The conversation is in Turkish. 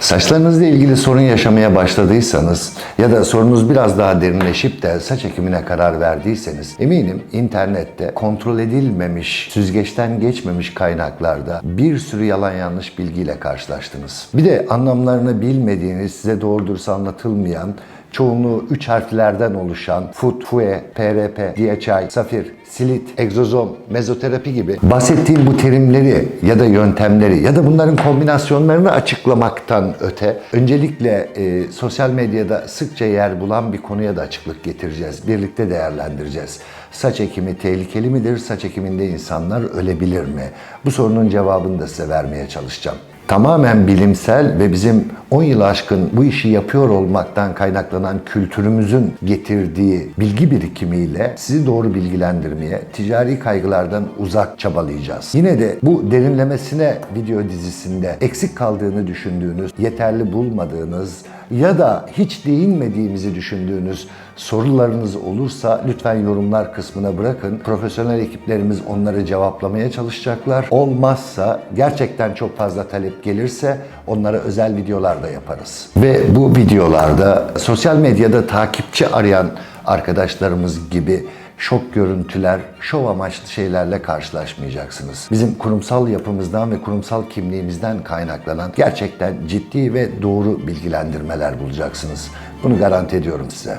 Saçlarınızla ilgili sorun yaşamaya başladıysanız ya da sorunuz biraz daha derinleşip de saç ekimine karar verdiyseniz eminim internette kontrol edilmemiş, süzgeçten geçmemiş kaynaklarda bir sürü yalan yanlış bilgiyle karşılaştınız. Bir de anlamlarını bilmediğiniz, size doğru dürüst anlatılmayan çoğunluğu 3 harflerden oluşan FUT, FUE, PRP, DHI, safir, silit, egzozom, mezoterapi gibi bahsettiğim bu terimleri ya da yöntemleri ya da bunların kombinasyonlarını açıklamaktan öte öncelikle e, sosyal medyada sıkça yer bulan bir konuya da açıklık getireceğiz. Birlikte değerlendireceğiz. Saç ekimi tehlikeli midir? Saç ekiminde insanlar ölebilir mi? Bu sorunun cevabını da size vermeye çalışacağım tamamen bilimsel ve bizim 10 yıl aşkın bu işi yapıyor olmaktan kaynaklanan kültürümüzün getirdiği bilgi birikimiyle sizi doğru bilgilendirmeye, ticari kaygılardan uzak çabalayacağız. Yine de bu derinlemesine video dizisinde eksik kaldığını düşündüğünüz, yeterli bulmadığınız ya da hiç değinmediğimizi düşündüğünüz sorularınız olursa lütfen yorumlar kısmına bırakın. Profesyonel ekiplerimiz onları cevaplamaya çalışacaklar. Olmazsa gerçekten çok fazla talep gelirse onlara özel videolar da yaparız. Ve bu videolarda sosyal medyada takipçi arayan arkadaşlarımız gibi şok görüntüler, şov amaçlı şeylerle karşılaşmayacaksınız. Bizim kurumsal yapımızdan ve kurumsal kimliğimizden kaynaklanan gerçekten ciddi ve doğru bilgilendirmeler bulacaksınız. Bunu garanti ediyorum size.